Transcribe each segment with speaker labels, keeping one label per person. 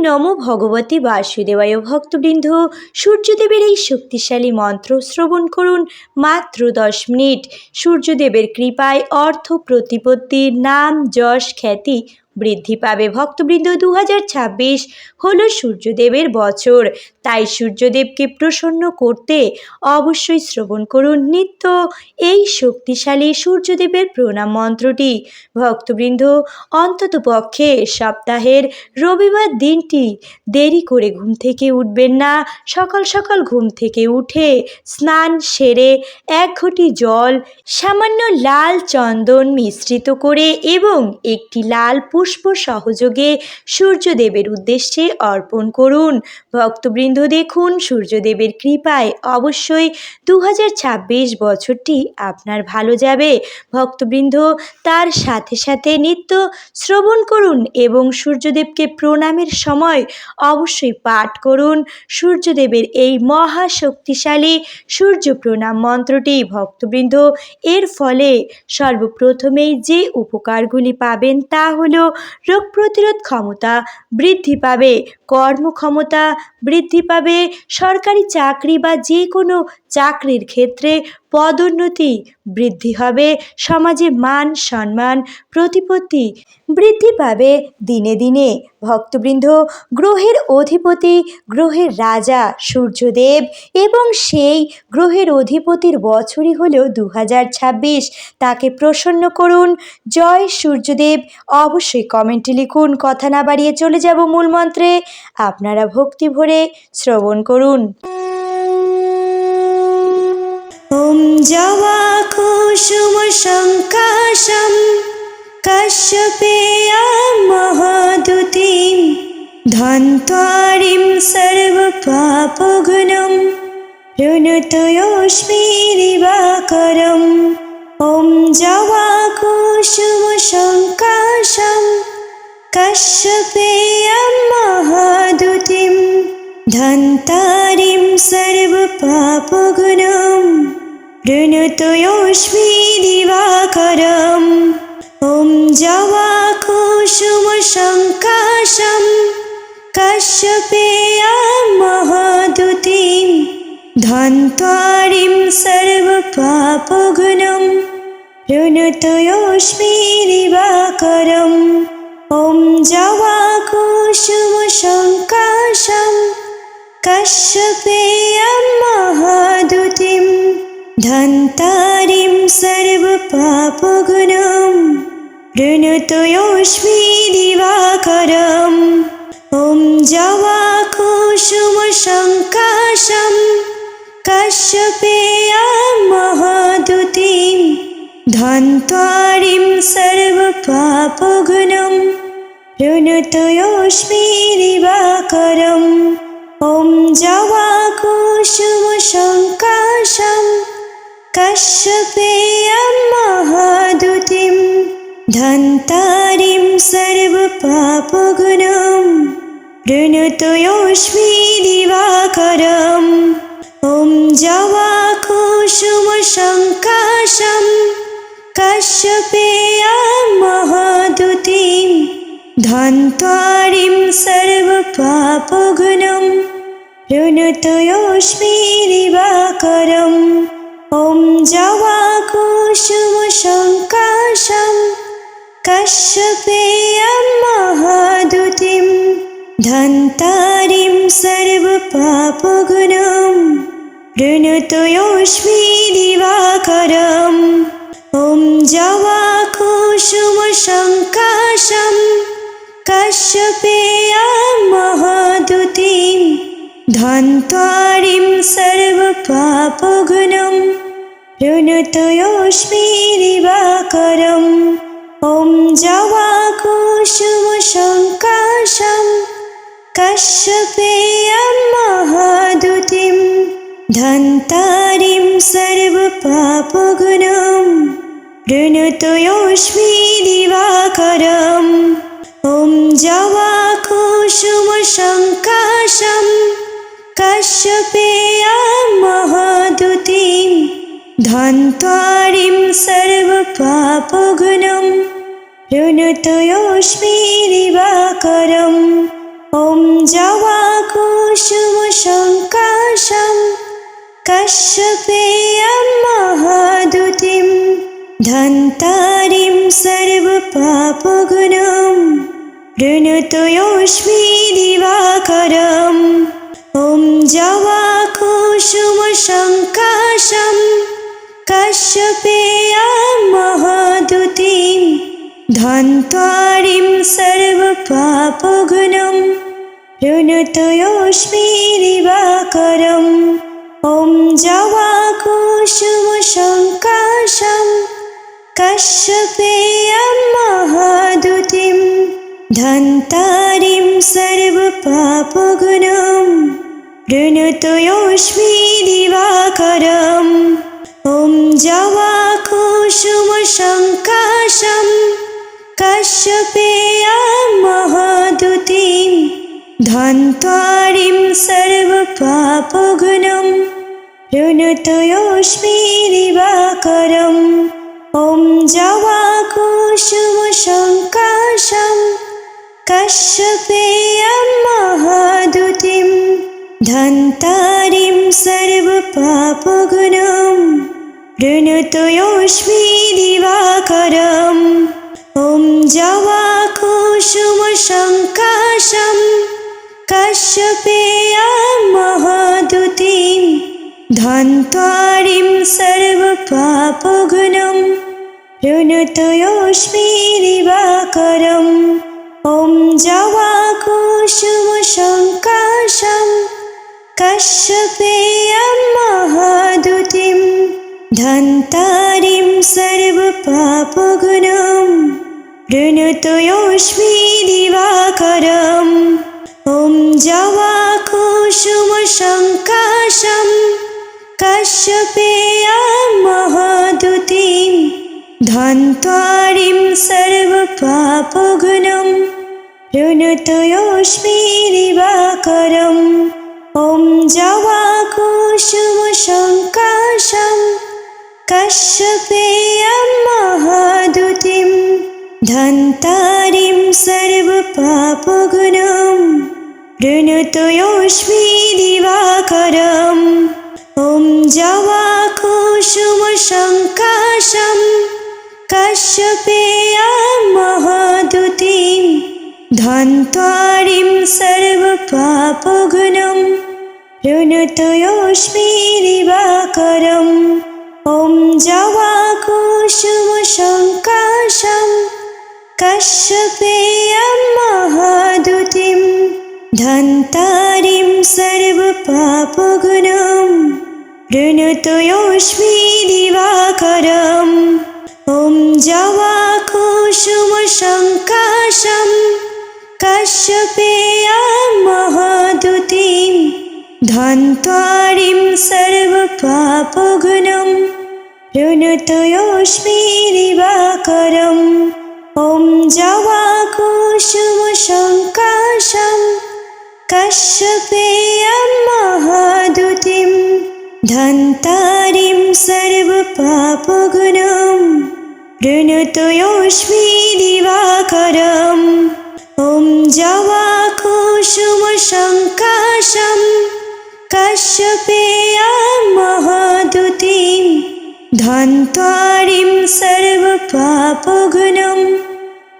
Speaker 1: নমো ভগবতী বাসুদেবায় ভক্তবৃন্দ, সূর্যদেবের এই শক্তিশালী মন্ত্র শ্রবণ করুন মাত্র দশ মিনিট। সূর্যদেবের কৃপায় অর্থ প্রতিপত্তির নাম যশ খ্যাতি বৃদ্ধি পাবে ভক্তবৃন্দ দু হাজার ছাব্বিশ, হলো সূর্যদেবের বছর। তাই সূর্যদেবকে প্রসন্ন করতে অবশ্যই শ্রবণ করুন নিত্য এই শক্তিশালী সূর্যদেবের প্রণাম মন্ত্রটি। ভক্তবৃন্দ, অন্তত পক্ষে সপ্তাহের রবিবার দিনটি দেরি করে ঘুম থেকে উঠবেন না। সকাল সকাল ঘুম থেকে উঠে স্নান সেরে এক ঘটি জল, সামান্য লাল চন্দন মিশ্রিত করে এবং একটি লাল পুষ্প সহযোগে সূর্যদেবের উদ্দেশ্যে অর্পণ করুন। ভক্তবৃন্দ দেখুন সূর্যদেবের কৃপায় অবশ্যই দু হাজার ছাব্বিশ বছরটি আপনার ভালো যাবে। ভক্তবৃন্দ, তার সাথে সাথে নিত্য শ্রবণ করুন এবং সূর্যদেবকে প্রণামের সময় অবশ্যই পাঠ করুন। সূর্যদেবের এই মহা শক্তিশালী সূর্য প্রণাম মন্ত্রটি ভক্তবৃন্দ, এর ফলে সর্বপ্রথমেই যে উপকারগুলি পাবেন তা হলো রোগ প্রতিরোধ ক্ষমতা বৃদ্ধি পাবে কর্মক্ষমতা বৃদ্ধি পাবে সরকারি চাকরি বা যে কোনো চাকরির ক্ষেত্রে পদোন্নতি বৃদ্ধি হবে, সমাজে মান সম্মান প্রতিপত্তি বৃদ্ধি পাবে দিনে দিনে। ভক্তবৃন্দ, গ্রহের অধিপতি, গ্রহের রাজা সূর্যদেব এবং সেই গ্রহের অধিপতির বছরই হল দু তাকে প্রসন্ন করুন। জয় সূর্যদেব। অবশ্যই কমেন্টে লিখুন, কথা না বাড়িয়ে চলে যাব মূল মন্ত্রে। আপনারা ভক্তি ভরে শ্রবণ করুন। ॐ जवाकुसुमसङ्काशं कश्यपेयां महादुतिं धन्त्वारिं सर्वपापगुणं ऋणतयोस्मि दिवाकरम् ॐ जवाकुसुमसङ्काशं कश्यपेयं महादुतिं धन्तारिं सर्वपापगुणम् ऋणतयोस्मि दिवाकरम् ॐ जवाकुसुमसङ्काशं कश्यपेयां महादुतिं धन्त्वारिं सर्वपापगुणम् ऋणतयोस्मि दिवाकरम् ॐ जवाकुसुमसङ्काशं कश्यपेयं महादुतिं धन्तारिं सर्वपापगुणं ऋणतयोस्मि दिवाकरम् ॐ जवाकुसुमसङ्काशं कश्यपेयां महादुतिं धन्त्वारिं सर्वपापगुणं ऋणतयोस्मि दिवाकरम् ॐ जवाकुसुमसङ्काशं कश्यपेयं महादुतिं धन्तारिं सर्वपापगुणं ऋणतयोस्मि दिवाकरम् ॐ जवाकुसुमसङ्काशं कश्यपेयां महादुतिं धन्त्वारिं सर्वपापगुणं ऋणतयोस्मि दिवाकरम् ॐ जवाकुसुमसङ्काशं कश्यपेयं महादुतिं धन्तारिं सर्वपापगुणं ऋणतयोस्मि दिवाकरम् ॐ जवाकुसुमसङ्काशं कश्यपेयां महादुतिं धन्त्वारिं सर्वपापगुणं ऋणतयोस्मि दिवाकरम् ॐ जवाकुसुमसङ्काशं कश्यपेयं महादुतिं धन्तारिं सर्वपापगुणं ऋणतयोस्मि दिवाकरम् ॐ जवाकुसुमसङ्काशं कश्यपेयां महादुतिं धन्त्वारिं सर्वपापघ्नं प्रणतयोऽस्मि दिवाकरम् ॐ जवाकुसुमशङ्काशं कश्यपेयं महादुतिं धन्तारिं सर्वपापघ्नं प्रणतयोऽस्मि कश्यपेयं महादुतिं धन्तारिं सर्वपापगुणं ऋणतोयोऽस्मि दिवाकरम् ॐ जवाकुसुमशङ्काशं कश्यपेयं महादुतिं धन्तारिं सर्वपापगुणं ऋणतोयोऽस्मि दिवाकरम् ॐ जवाकुसुमशङ्काशं कश्यपेयं महादुतिं धन्त्वारिं सर्वपापगुणं ऋणतोयोऽस्मि दिवाकरम् ॐ जवाकुसुमशङ्काशं कश्यपेयं ऋणतोयोऽस्मि दिवाकरम् ॐ जवाकुसुमशङ्काशं कश्यपेयं महादुतिं धन्त्वारिं सर्वपापगुणं ऋणतोयोऽस्मि दिवाकरम् ॐ जवाकुसुमशङ्काशं कश्यपेयं महादुतिं धन्तारिं सर्वपापगुणं ऋणतोयोऽस्मि दिवाकरम् ॐ जवाकुसुमशङ्काशं कश्यपेयं महादुतिं धन्त्वारिं सर्वपापगुणं ऋणतोयोऽस्मि दिवाकरम् ॐ जवाकुसुमशङ्काशं कश्यपेयं महादुतिं धन्तारिं सर्वपापगुणं ऋणतोयोऽस्मि दिवाकरम् ॐ जवाकुसुमशङ्काशं कश्यपेयं महादुतिं धन्त्वारिं सर्वपापगुणं ऋणतोयोऽस्मि दिवाकरम् ॐ जवाकुसुमशङ्काशं कश्यपेयं महादुतिं धन्तारिं सर्वपापगुणं ऋणतोयोऽस्मि दिवाकरम् ॐ जवाकुसुमशङ्काशं कश्यपेयं महादुतिं धन्त्वारिं सर्वपापगुणं ऋणतोयोऽस्मि दिवाकरम् ॐ जवाकुसुमशङ्काशं कश्यपेयं महादुतिं धन्तारिं सर्वपापगुणं ऋणतोयोऽस्मि दिवाकरम् ॐ जवाकुसुमशङ्काशं कश्यपेयं महादुतिं धन्त्वारिं सर्वपापगुणं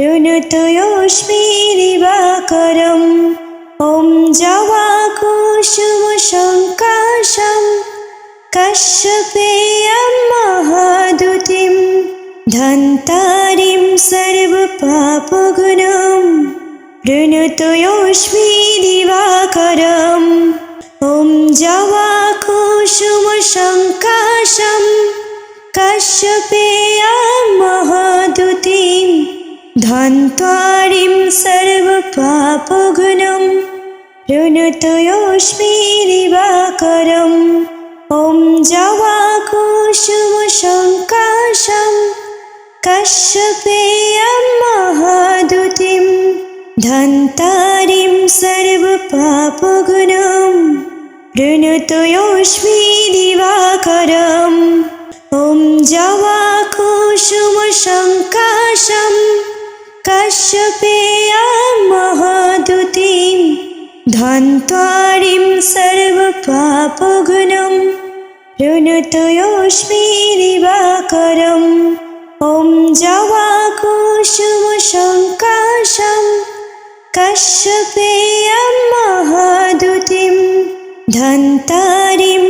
Speaker 1: ऋणतोयोऽस्मि दिवाकरम् ॐ जवाकुसुमशङ्काशं कश्यपेयं महादुतिं धन्तारिं सर्वपापगुणं ऋणतोयोऽस्मि दिवाकरम् ॐ जवाकुसुमशङ्काशं कश्यपेयं महादुतिं धन्त्वारिं सर्वपापगुणं ऋणतोयोऽस्मि दिवाकरम् ॐ जवाकुसुमशङ्काशं कश्यपेयं महादुतिं धन्तारिं सर्वपापगुणं ऋणतोयोऽस्मि दिवाकरम् ॐ जवाकुसुमशङ्काशं कश्यपेयं महादुतिं धन्त्वारिं सर्वपापगुणं ऋणतयोष्मीरिवाकरम् ॐ जवाकुसुमशङ्काशं कश्यपेयं महादुतिं धन्तारिं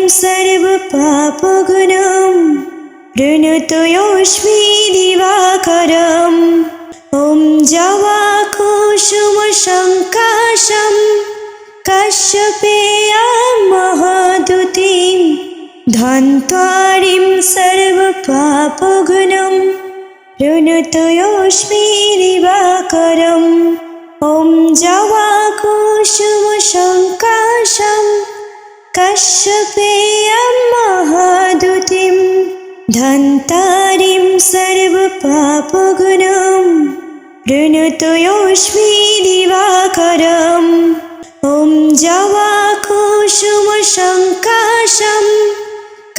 Speaker 1: सर्वपापगुणं ऋणतयोष्मीरिवाकरम् ॐ जवाकुसुमशङ्काशं कश्यपेयं महादुतिं धन्त्वारिं सर्वपापगुणं ऋणतयोष्मीरिवाकरम् ॐ जवाकुसुमशङ्काशं कश्यपेयं महादुतिं धन्तारिं सर्वपापगुणं ऋणतयोष्मीरिवाकरम् ॐ जवाकुसुमशङ्काशं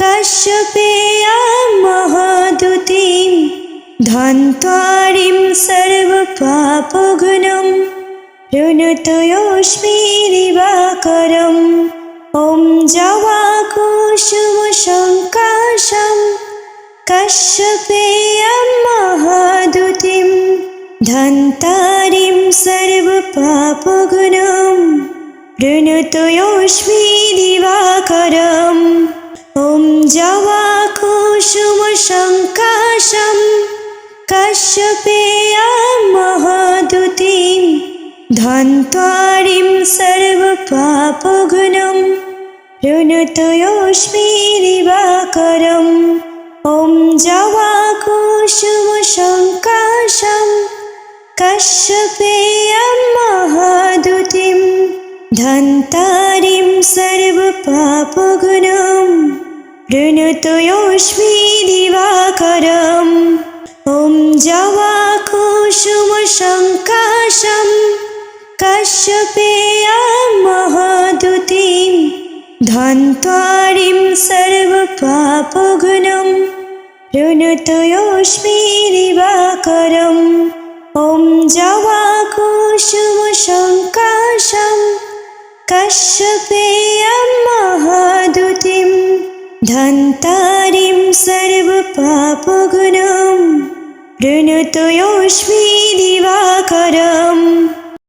Speaker 1: कश्यपेयं महादुतिं धन्त्वारिं सर्वपापगुणं ऋणतयोष्मीरिवाकरम् ॐ जवाकुसुमशङ्काशं कश्यपेयं महादुतिं धन्तारिं सर्वपापगुणं ऋणतयोष्मीरिवाकरम् ॐ जवाकुसुमशङ्काशं कश्यपेयं महादुतिं धन्त्वारिं सर्वपापगुणं ऋणतयोष्मीरिवाकरम् ॐ जवाकुसुमशङ्काशं कश्यपेयं महादुतिं धन्तारिं सर्वपापगुणं ऋणतयोष्मीरिवाकरम् ॐ जवाकुसुमशङ्काशं कश्यपेयं महादुतिं धन्त्वारिं सर्वपापगुणं ऋणतयोष्मीरिवाकरम् ॐ जवाकुसुमशङ्काशं कश्यपेयं महादुतिं धन्तारिं सर्वपापगुणं ऋणतयोष्मीरिवाकरम्